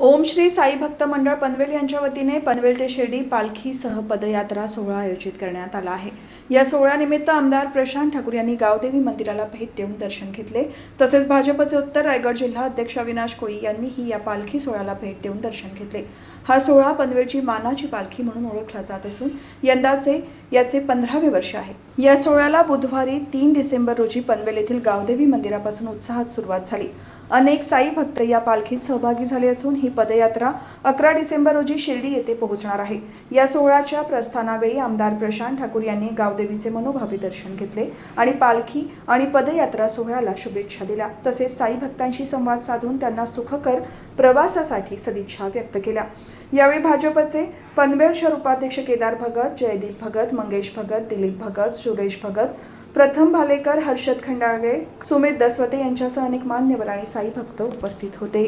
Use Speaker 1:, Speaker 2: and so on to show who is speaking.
Speaker 1: ओम श्री साई भक्त मंडळ पनवेल यांच्या वतीने पनवेल ते शिर्डी पालखीसह पदयात्रा सोहळा आयोजित करण्यात आला आहे. या सोहळ्यानिमित्त आमदार प्रशांत ठाकूर यांनी गावदेवी मंदिराला भेट देऊन दर्शन घेतले. तसेच भाजपचे उत्तर रायगड जिल्हा अध्यक्ष अविनाश कोळी यांनीही या पालखी सोहळ्याला भेट देऊन दर्शन घेतले. हा सोहळा पनवेलची मानाची पालखी म्हणून ओळखला जात असून यंदाचे याचे पंधरावे वर्ष आहे. या सोहळ्याला बुधवारी तीन डिसेंबर रोजी पनवेल येथील गावदेवी मंदिरापासून उत्साहात सुरुवात झाली. अनेक साई भक्त या पालखीत सहभागी झाले असून ही पदयात्रा अकरा डिसेंबर रोजी शिर्डी येथे पोहोचणार आहे. या सोहळ्याच्या प्रस्थानावेळी आमदार प्रशांत ठाकूर यांनी गावदेवीचे मनोभावी दर्शन घेतले आणि पालखी आणि पदयात्रा सोहळ्याला शुभेच्छा दिल्या. तसेच साई भक्तांशी संवाद साधून त्यांना सुखकर प्रवासासाठी सदिच्छा व्यक्त केल्या. यावेळी भाजपचे पनवेल शहर उपाध्यक्ष केदार भगत जयदीप भगत मंगेश भगत दिलीप भगत सुरेश भगत प्रथम भालेकर हर्षद खंडाळे सुमित दसवते यांच्यासह अनेक मान्यवर आणि साई भक्त उपस्थित होते.